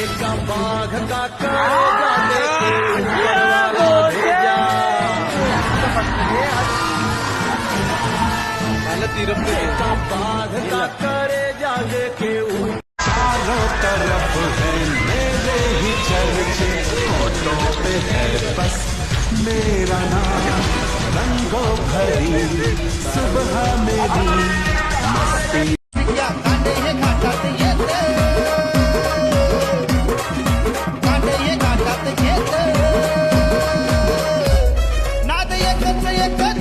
सोने बाघ का करेगा तीरफ का बाघ का करे जागे के चारों तरफ है मेरे ही चर्चे फोटो पे है बस मेरा नाम रंगों भरी सुबह मेरी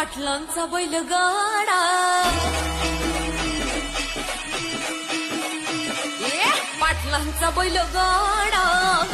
पाटलांचा बैलगाडा ए पाटलांचा बैलगाडा